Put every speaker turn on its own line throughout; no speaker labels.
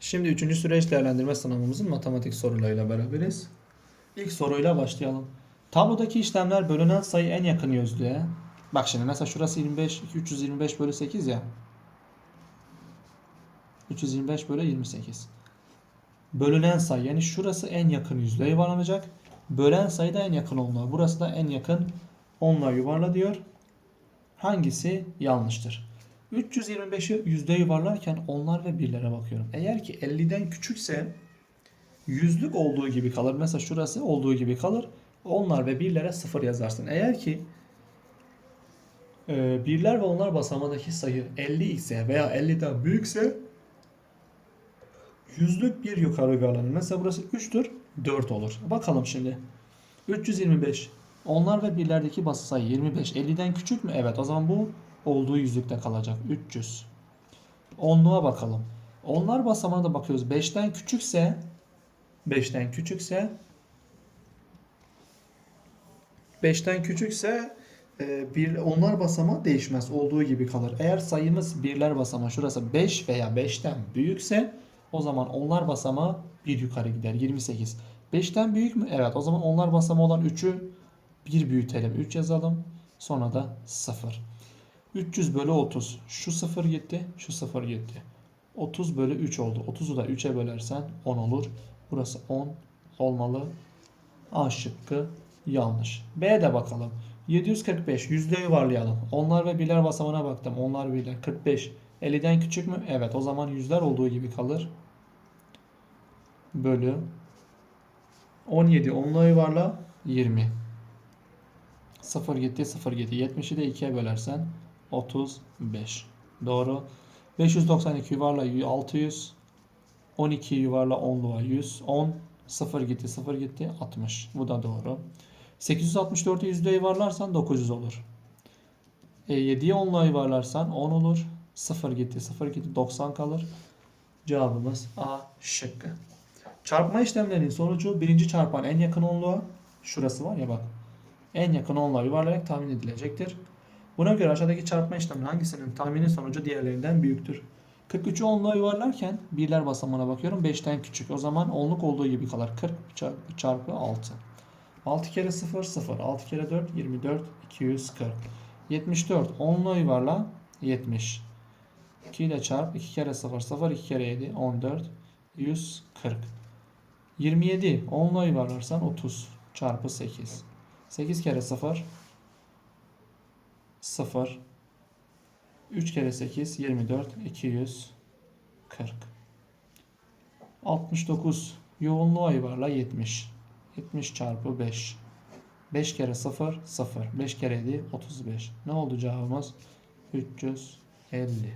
Şimdi üçüncü süreç değerlendirme sınavımızın matematik sorularıyla beraberiz. İlk soruyla başlayalım. Tablodaki işlemler bölünen sayı en yakın yüzlüğe. Bak şimdi mesela şurası 25, 325 bölü 8 ya. 325 bölü 28. Bölünen sayı yani şurası en yakın yüzlüğe yuvarlanacak. Bölen sayı da en yakın onluğa. Burası da en yakın onluğa yuvarla diyor. Hangisi yanlıştır? 325'i yüzde yuvarlarken onlar ve birlere bakıyorum. Eğer ki 50'den küçükse yüzlük olduğu gibi kalır. Mesela şurası olduğu gibi kalır. Onlar ve birlere sıfır yazarsın. Eğer ki e, birler ve onlar basamağındaki sayı 50 ise veya 50'den büyükse yüzlük bir yukarı kalanı. Mesela burası 3'tür 4 olur. Bakalım şimdi. 325 onlar ve birlerdeki bası sayı 25 50'den küçük mü? Evet o zaman bu olduğu yüzlükte kalacak. 300. Onluğa bakalım. Onlar basamağına da bakıyoruz. 5'ten küçükse 5'ten küçükse 5'ten küçükse e, bir onlar basamağı değişmez. Olduğu gibi kalır. Eğer sayımız birler basamağı şurası 5 veya 5'ten büyükse o zaman onlar basamağı bir yukarı gider. 28. 5'ten büyük mü? Evet. O zaman onlar basamağı olan 3'ü bir büyütelim. 3 yazalım. Sonra da 0. 300 bölü 30. Şu 0 gitti. Şu 0 gitti. 30 bölü 3 oldu. 30'u da 3'e bölersen 10 olur. Burası 10 olmalı. A şıkkı yanlış. B de bakalım. 745 yüzde yuvarlayalım. Onlar ve birler basamağına baktım. Onlar birler 45. 50'den küçük mü? Evet. O zaman yüzler olduğu gibi kalır. Bölü 17 onla yuvarla 20. 0 gitti 0 gitti. 70'i de 2'ye bölersen 35. Doğru. 592 yuvarla 600. 12 yuvarla 10'luğa 100. 10 0 gitti 0 gitti 60. Bu da doğru. 864'ü yüzde yuvarlarsan 900 olur. E, 7'yi 10'la yuvarlarsan 10 olur. 0 gitti 0 gitti 90 kalır. Cevabımız A şıkkı. Çarpma işlemlerinin sonucu birinci çarpan en yakın onluğa şurası var ya bak. En yakın onluğa yuvarlayarak tahmin edilecektir. Buna göre aşağıdaki çarpma işlemi hangisinin tahmini sonucu diğerlerinden büyüktür? 43'ü onluğa yuvarlarken birler basamağına bakıyorum 5'ten küçük. O zaman onluk olduğu gibi kalır. 40 çarpı, çarpı 6. 6 kere 0 0. 6 kere 4 24 240. 74 onluğa yuvarla 70. 2 ile çarp 2 kere 0 0 2 kere 7 14 140. 27 onluğa yuvarlarsan 30 çarpı 8. 8 kere 0 0 3 kere 8 24 240 69 yoğunluğa yuvarla 70 70 çarpı 5 5 kere 0 0 5 kere 7 35 ne oldu cevabımız? 350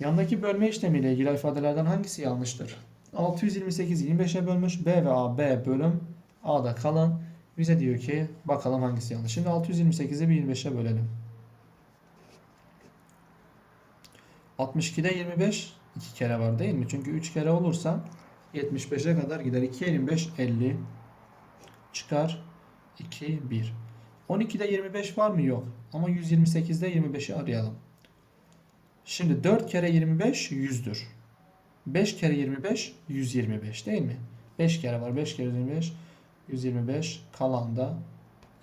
Yandaki bölme işlemiyle ilgili ifadelerden hangisi yanlıştır? 628 25'e bölmüş. B ve A B bölüm. A'da kalan bize diyor ki bakalım hangisi yanlış. Şimdi 628'i bir 25'e bölelim. 62'de 25 iki kere var değil mi? Çünkü 3 kere olursa 75'e kadar gider. 2 25 50 çıkar 2 1. 12'de 25 var mı? Yok. Ama 128'de 25'i arayalım. Şimdi 4 kere 25 100'dür. 5 kere 25 125 değil mi? 5 kere var. 5 kere 25 125 kalan da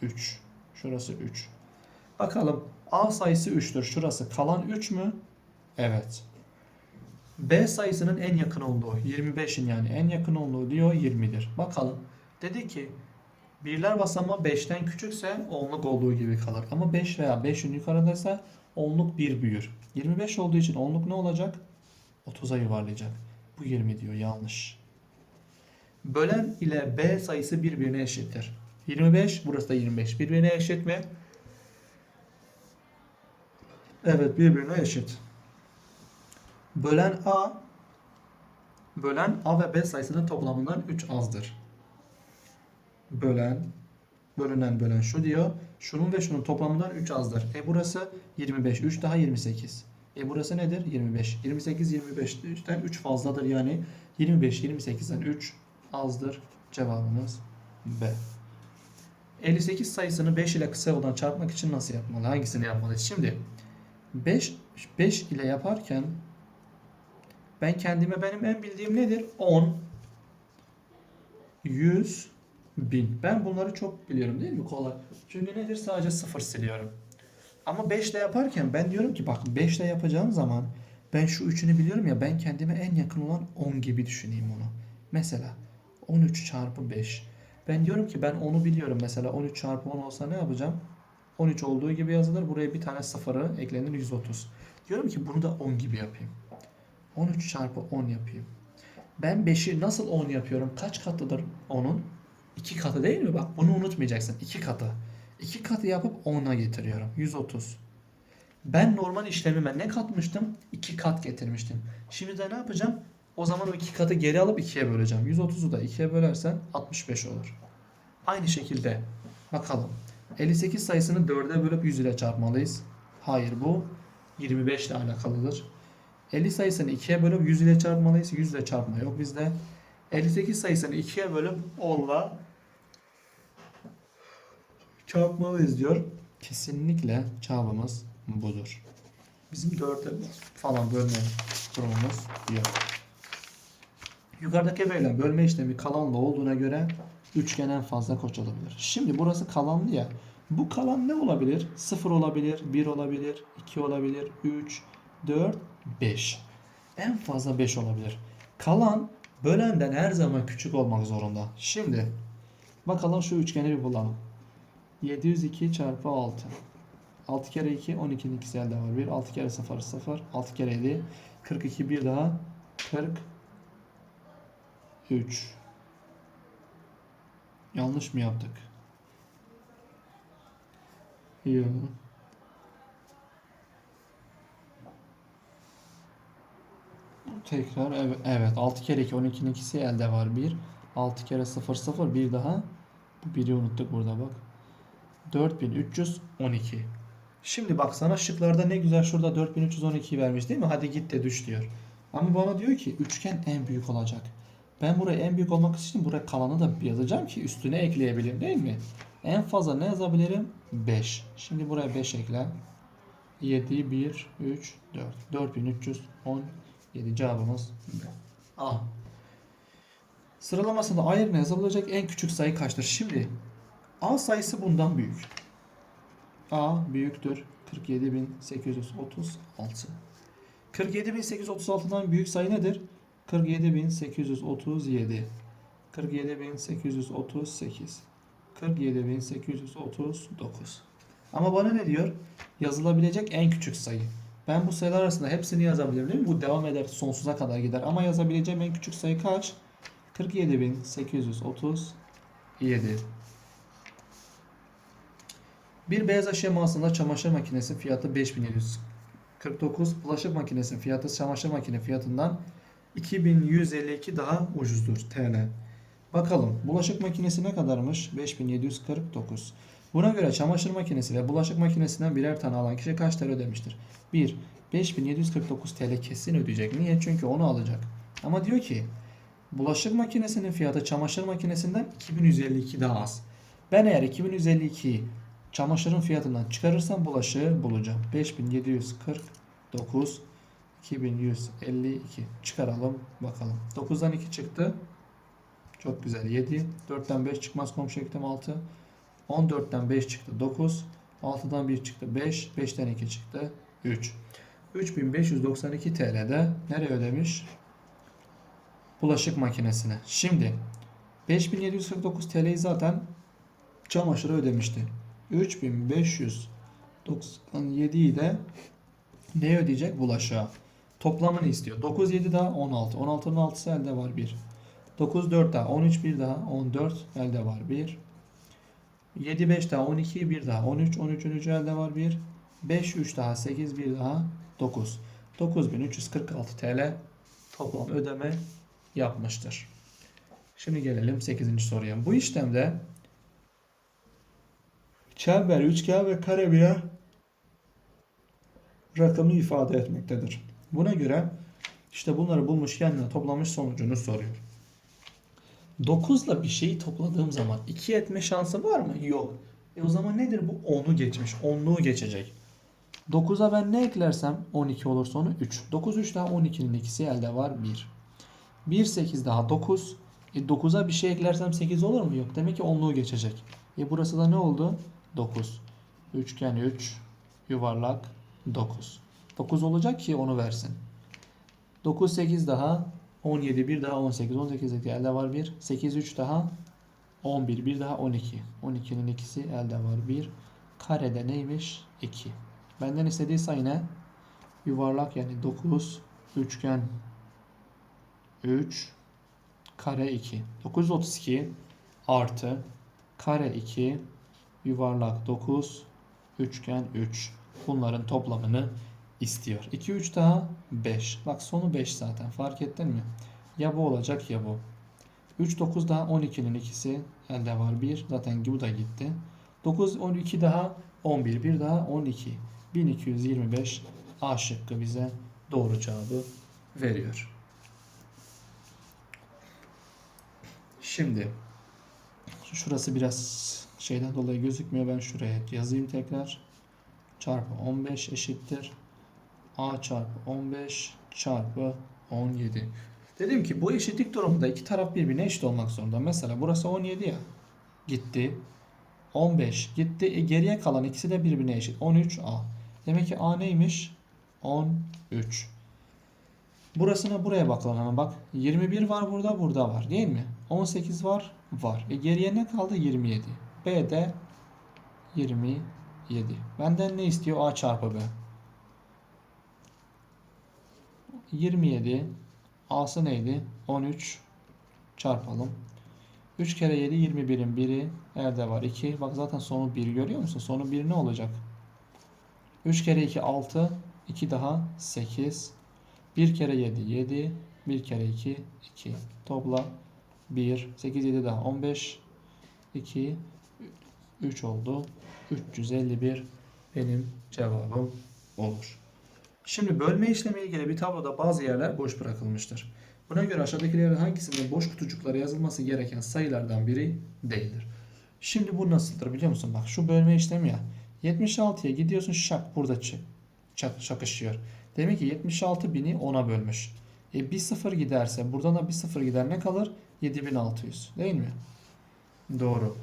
3. Şurası 3. Bakalım A sayısı 3'tür. Şurası kalan 3 mü? Evet. B sayısının en yakın olduğu 25'in yani en yakın olduğu diyor 20'dir. Bakalım. Dedi ki birler basamağı 5'ten küçükse onluk olduğu gibi kalır. Ama 5 veya 5'in yukarıdaysa onluk 1 büyür. 25 olduğu için onluk ne olacak? 30'a yuvarlayacak. Bu 20 diyor yanlış. Bölen ile B sayısı birbirine eşittir. 25 burası da 25. Birbirine eşit mi? Evet birbirine eşit. Bölen A bölen A ve B sayısının toplamından 3 azdır. Bölen bölünen bölen şu diyor. Şunun ve şunun toplamından 3 azdır. E burası 25. 3 daha 28. E burası nedir? 25. 28 25'ten 3 fazladır yani. 25 28'den 3 azdır. Cevabımız B. 58 sayısını 5 ile kısa yoldan çarpmak için nasıl yapmalı? Hangisini yapmalıyız? Şimdi 5 5 ile yaparken Ben kendime benim en bildiğim nedir? 10, 100, 1000. Ben bunları çok biliyorum değil mi? Kolay. Çünkü nedir? Sadece sıfır siliyorum. Ama 5 ile yaparken ben diyorum ki bak 5 ile yapacağım zaman ben şu üçünü biliyorum ya ben kendime en yakın olan 10 gibi düşüneyim onu. Mesela 13 çarpı 5. Ben diyorum ki ben onu biliyorum. Mesela 13 çarpı 10 olsa ne yapacağım? 13 olduğu gibi yazılır. Buraya bir tane sıfırı eklenir 130. Diyorum ki bunu da 10 gibi yapayım. 13 çarpı 10 yapayım. Ben 5'i nasıl 10 yapıyorum? Kaç katıdır 10'un? 2 katı değil mi? Bak bunu unutmayacaksın. 2 katı. 2 katı yapıp 10'a getiriyorum. 130. Ben normal işlemime ne katmıştım? 2 kat getirmiştim. Şimdi de ne yapacağım? O zaman o 2 katı geri alıp 2'ye böleceğim. 130'u da 2'ye bölersen 65 olur. Aynı şekilde bakalım. 58 sayısını 4'e bölüp 100 ile çarpmalıyız. Hayır bu 25 ile alakalıdır. 50 sayısını 2'ye bölüp 100 ile çarpmalıyız. 100 ile çarpma yok bizde. 58 sayısını 2'ye bölüp 10 ile çarpmalıyız diyor. Kesinlikle cevabımız budur. Bizim 4'e falan bölme durumumuz yok. Yukarıdaki verilen bölme işlemi kalanlı olduğuna göre üçgen en fazla koç olabilir. Şimdi burası kalanlı ya. Bu kalan ne olabilir? 0 olabilir, 1 olabilir, 2 olabilir, 3, 4, 5. En fazla 5 olabilir. Kalan bölenden her zaman küçük olmak zorunda. Şimdi bakalım şu üçgeni bir bulalım. 702 çarpı 6. 6 kere 2 12'nin ikisi elde var. 1 6 kere 0 0 6 kere 7 42 bir daha 43 Yanlış mı yaptık? Yok. Tekrar evet, evet 6 kere 2 12'nin ikisi elde var 1 6 kere 0 0 bir daha bu biri unuttuk burada bak 4312 Şimdi bak sana şıklarda ne güzel şurada 4312 vermiş değil mi? Hadi git de düş diyor. Ama bana diyor ki üçgen en büyük olacak. Ben buraya en büyük olmak için buraya kalanı da yazacağım ki üstüne ekleyebilirim değil mi? En fazla ne yazabilirim? 5. Şimdi buraya 5 ekle. 7, 1, 3, 4. 4317 cevabımız B. A. Sıralamasında A yerine yazılabilecek en küçük sayı kaçtır? Şimdi A sayısı bundan büyük. A büyüktür 47836. 47836'dan büyük sayı nedir? 47837. 47838. 47839. Ama bana ne diyor? Yazılabilecek en küçük sayı. Ben bu sayılar arasında hepsini yazabilirim değil mi? Bu devam eder sonsuza kadar gider. Ama yazabileceğim en küçük sayı kaç? 47837. Bir beyaz eşya mağazasında çamaşır makinesi fiyatı 5749. Bulaşık makinesi fiyatı çamaşır makine fiyatından 2152 daha ucuzdur TL. Bakalım bulaşık makinesi ne kadarmış? 5749. Buna göre çamaşır makinesi ve bulaşık makinesinden birer tane alan kişi kaç TL ödemiştir? 1. 5749 TL kesin ödeyecek. Niye? Çünkü onu alacak. Ama diyor ki bulaşık makinesinin fiyatı çamaşır makinesinden 2152 daha az. Ben eğer 2152'yi çamaşırın fiyatından çıkarırsam bulaşığı bulacağım. 5749 2152 çıkaralım bakalım. 9'dan 2 çıktı. Çok güzel 7. 4'ten 5 çıkmaz komşu ektim 6. 14'ten 5 çıktı 9. 6'dan 1 çıktı 5. 5'ten 2 çıktı 3. 3592 TL'de nereye ödemiş? Bulaşık makinesine. Şimdi 5749 TL'yi zaten çamaşıra ödemişti. 3597'yi de ne ödeyecek? Bulaşığa. Toplamını istiyor. 9 7 daha 16. 16'nın 6'sı elde var 1. 9 4 daha 13 bir daha 14 elde var 1. 7 5 daha 12 bir daha 13 13 13 elde var 1. 5 3 daha 8 bir daha 9. 9346 TL toplam ödeme yapmıştır. Şimdi gelelim 8. soruya. Bu işlemde çember, üçgen ve kare birer rakamı ifade etmektedir. Buna göre işte bunları bulmuş kendine toplamış sonucunu soruyor. 9 ile bir şeyi topladığım zaman 2 etme şansı var mı? Yok. E o zaman nedir bu? 10'u geçmiş. 10'luğu geçecek. 9'a ben ne eklersem 12 olur sonu 3. 9 3 daha 12'nin ikisi elde var 1. 1 8 daha 9. E 9'a bir şey eklersem 8 olur mu? Yok. Demek ki 10'luğu geçecek. E burası da ne oldu? 9. Üçgen 3. Yuvarlak 9. 9 olacak ki onu versin. 9 8 daha 17 1 daha 18. 18 elde var 1. 8 3 daha 11 bir daha 12. 12'nin ikisi elde var 1. Karede neymiş? 2. Benden istediği sayı ne? Yuvarlak yani 9 üçgen 3 kare 2. 932 artı kare 2 yuvarlak 9 üçgen 3. Bunların toplamını istiyor. 2 3 daha 5. Bak sonu 5 zaten. Fark ettin mi? Ya bu olacak ya bu. 3 9 daha 12'nin ikisi elde var 1. Zaten bu da gitti. 9 12 daha 11 bir daha 12. 1225 A şıkkı bize doğru cevabı veriyor. Şimdi şurası biraz şeyden dolayı gözükmüyor. Ben şuraya yazayım tekrar. Çarpı 15 eşittir. A çarpı 15 çarpı 17. Dedim ki bu eşitlik durumunda iki taraf birbirine eşit olmak zorunda. Mesela burası 17 ya. Gitti. 15 gitti. E geriye kalan ikisi de birbirine eşit. 13 A. Demek ki A neymiş? 13. Burasına buraya bakalım hemen bak. 21 var burada burada var değil mi? 18 var var. E geriye ne kaldı? 27. B de 27. Benden ne istiyor? A çarpı B. 27 A'sı neydi? 13 çarpalım. 3 kere 7 21'in biri elde var 2. Bak zaten sonu 1 görüyor musun? Sonu 1 ne olacak? 3 kere 2 6 2 daha 8 1 kere 7 7 1 kere 2 2 topla 1 8 7 daha 15 2 3 oldu 351 benim cevabım olur. Şimdi bölme işlemiyle ilgili bir tabloda bazı yerler boş bırakılmıştır. Buna göre aşağıdakilerin hangisinde boş kutucuklara yazılması gereken sayılardan biri değildir. Şimdi bu nasıldır biliyor musun? Bak şu bölme işlemi ya. 76'ya gidiyorsun şak burada çı, çak, çakışıyor. Demek ki 76 bini 10'a bölmüş. E bir sıfır giderse buradan da bir sıfır gider ne kalır? 7600 değil mi? Doğru.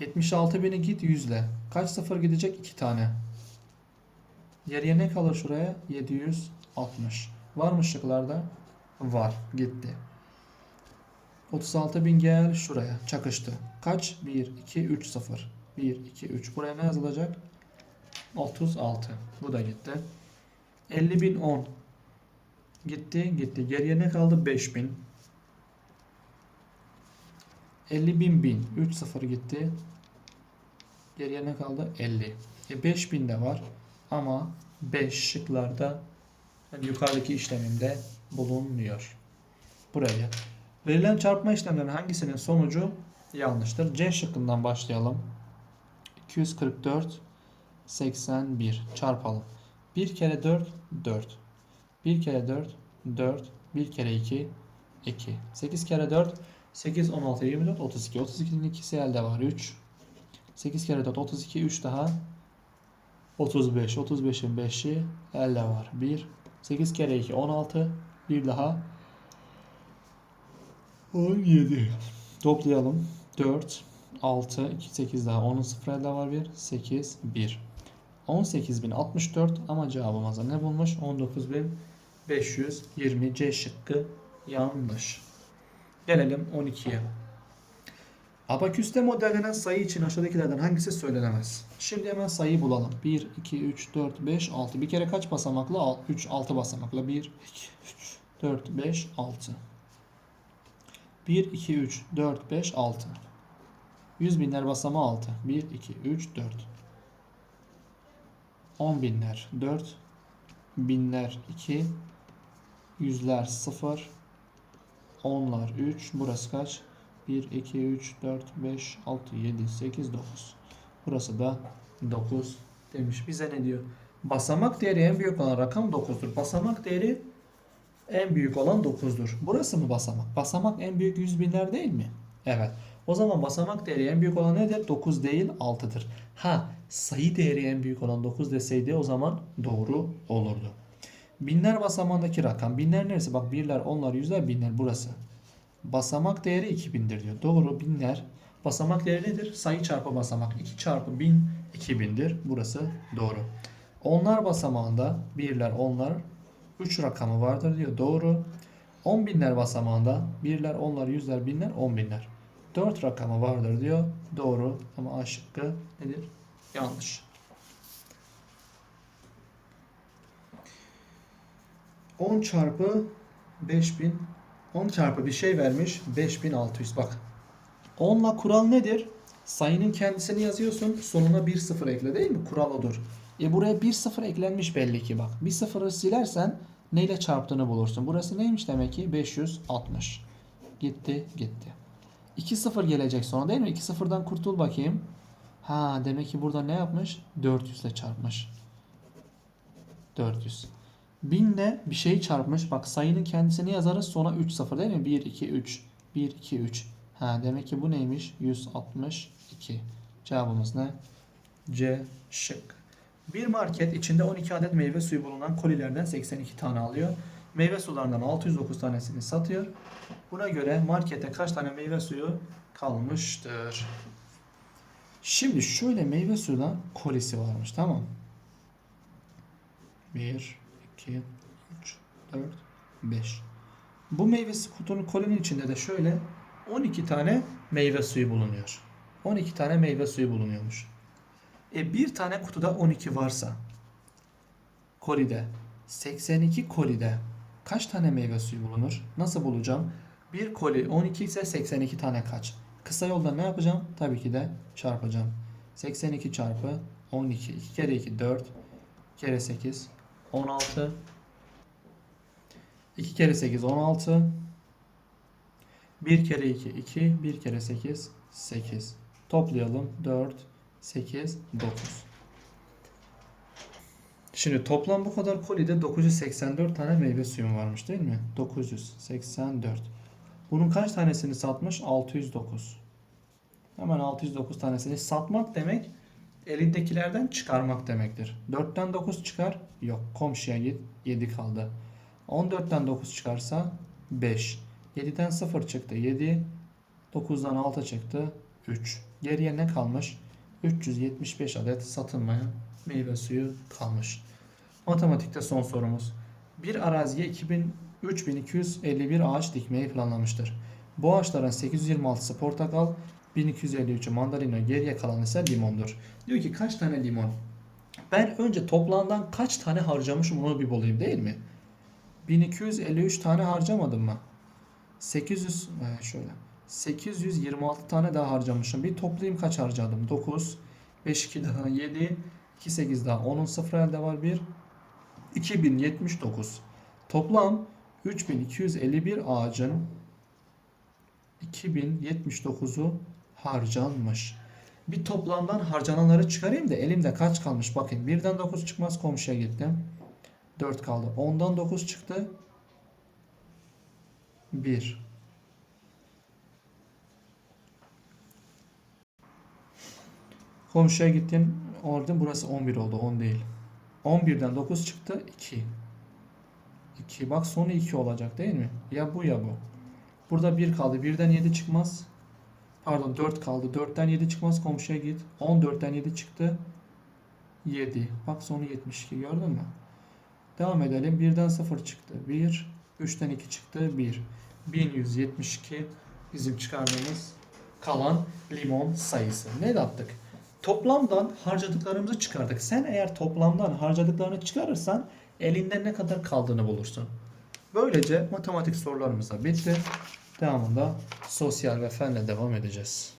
76 bini git 100 ile. Kaç sıfır gidecek? 2 tane. Geriye ne kalır şuraya? 760. Var mı şıklarda? Var. Gitti. 36 bin gel şuraya. Çakıştı. Kaç? 1, 2, 3, 0. 1, 2, 3. Buraya ne yazılacak? 36. Bu da gitti. 50 bin 10. Gitti. Gitti. Geriye ne kaldı? 5 bin. 50 bin 1000. 3 0 gitti. Geriye ne kaldı? 50. E 5000 de var. Ama 5 şıklarda yani yukarıdaki işleminde bulunmuyor. Buraya. Verilen çarpma işlemlerinin hangisinin sonucu yanlıştır? C şıkkından başlayalım. 244 81 çarpalım. 1 kere 4 4. 1 kere 4 4. 1 kere 2 2. 8 kere 4 8 16 24 32. 32'nin ikisi elde var 3. 8 kere 4 32 3 daha 35. 35'in 5'i elde var. 1. 8 kere 2 16. Bir daha 17. Toplayalım. 4, 6, 2, 8 daha. 10'un 0 elde var 1. 8, 1. 18.064 ama cevabımıza ne bulmuş? 19.520 C şıkkı yanlış. Gelelim 12'ye. Abaküste modellenen sayı için aşağıdakilerden hangisi söylenemez? Şimdi hemen sayıyı bulalım. 1, 2, 3, 4, 5, 6. Bir kere kaç basamaklı? 3, 6 basamaklı. 1, 2, 3, 4, 5, 6. 1, 2, 3, 4, 5, 6. 100 binler basamağı 6. 1, 2, 3, 4. 10 binler 4. Binler 2. Yüzler 0. Onlar 3. Burası kaç? 1, 2, 3, 4, 5, 6, 7, 8, 9. Burası da 9 demiş. Bize ne diyor? Basamak değeri en büyük olan rakam 9'dur. Basamak değeri en büyük olan 9'dur. Burası mı basamak? Basamak en büyük 100 binler değil mi? Evet. O zaman basamak değeri en büyük olan nedir? 9 değil 6'dır. Ha sayı değeri en büyük olan 9 deseydi o zaman doğru olurdu. Binler basamağındaki rakam. Binler neresi? Bak birler, onlar, yüzler, binler burası. Basamak değeri 2000'dir diyor. Doğru binler. Basamak değeri nedir? Sayı çarpı basamak. 2 çarpı 1000 2000'dir. Burası doğru. Onlar basamağında birler, onlar 3 rakamı vardır diyor. Doğru. 10 binler basamağında birler, onlar, yüzler, binler, 10 binler. 4 rakamı vardır diyor. Doğru. Ama A şıkkı nedir? Yanlış. 10 çarpı 5000 10 çarpı bir şey vermiş 5600 bak 10 ile kural nedir? Sayının kendisini yazıyorsun sonuna bir sıfır ekle değil mi? Kural odur. E buraya bir sıfır eklenmiş belli ki bak. Bir sıfırı silersen neyle çarptığını bulursun. Burası neymiş demek ki? 560. Gitti gitti. 2 sıfır gelecek sonra değil mi? 2 sıfırdan kurtul bakayım. Ha demek ki burada ne yapmış? 400 ile çarpmış. 400. 1000 ile bir şey çarpmış. Bak sayının kendisini yazarız sonra 3 sıfır değil mi? 1 2 3. 1 2 3. Ha demek ki bu neymiş? 162. Cevabımız ne? C şık. Bir market içinde 12 adet meyve suyu bulunan kolilerden 82 tane alıyor. Meyve sularından 609 tanesini satıyor. Buna göre markete kaç tane meyve suyu kalmıştır? Şimdi şöyle meyve suyuna kolisi varmış tamam mı? 1, 2, 3, 4, 5. Bu meyvesi kutunun kolinin içinde de şöyle 12 tane meyve suyu bulunuyor. 12 tane meyve suyu bulunuyormuş. E bir tane kutuda 12 varsa kolide 82 kolide kaç tane meyve suyu bulunur? Nasıl bulacağım? Bir koli 12 ise 82 tane kaç? Kısa yolda ne yapacağım? Tabii ki de çarpacağım. 82 çarpı 12. 2 kere 2 4. 2 kere 8 16. 2 kere 8 16. 1 kere 2 2. 1 kere 8 8. Toplayalım. 4 8 9. Şimdi toplam bu kadar kolide 984 tane meyve suyum varmış değil mi? 984. Bunun kaç tanesini satmış? 609. Hemen 609 tanesini satmak demek elindekilerden çıkarmak demektir. 4'ten 9 çıkar. Yok. Komşuya git. 7 kaldı. 14'ten 9 çıkarsa 5. 7'den 0 çıktı. 7. 9'dan 6 çıktı. 3. Geriye ne kalmış? 375 adet satılmayan meyve suyu kalmış. Matematikte son sorumuz. Bir araziye 2000 3251 ağaç dikmeyi planlamıştır. Bu ağaçların 826'sı portakal, 1253'ü mandalina, geriye kalan ise limondur. Diyor ki kaç tane limon? Ben önce toplamdan kaç tane harcamışım onu bir bulayım değil mi? 1253 tane harcamadım mı? 800 e, şöyle 826 tane daha harcamışım. Bir toplayayım kaç harcadım? 9 5 2 daha 7 2 8 daha 10'un sıfır elde var 1 2079. Toplam 3251 ağacın 2079'u harcanmış. Bir toplamdan harcananları çıkarayım da elimde kaç kalmış bakayım. 1'den 9 çıkmaz komşuya gittim. 4 kaldı. 10'dan 9 çıktı. 1. Komşuya gittim. Orada burası 11 oldu. 10 değil. 11'den 9 çıktı. 2. 2. Bak sonu 2 olacak değil mi? Ya bu ya bu. Burada 1 kaldı. 1'den 7 çıkmaz. Pardon 4 kaldı. 4'ten 7 çıkmaz. Komşuya git. 14'ten 7 çıktı. 7. Bak sonu 72 gördün mü? Devam edelim. 1'den 0 çıktı. 1. 3'ten 2 çıktı. 1. 1172 bizim çıkardığımız kalan limon sayısı. Ne yaptık? Toplamdan harcadıklarımızı çıkardık. Sen eğer toplamdan harcadıklarını çıkarırsan elinde ne kadar kaldığını bulursun. Böylece matematik sorularımız da bitti. Devamında sosyal ve fenle devam edeceğiz.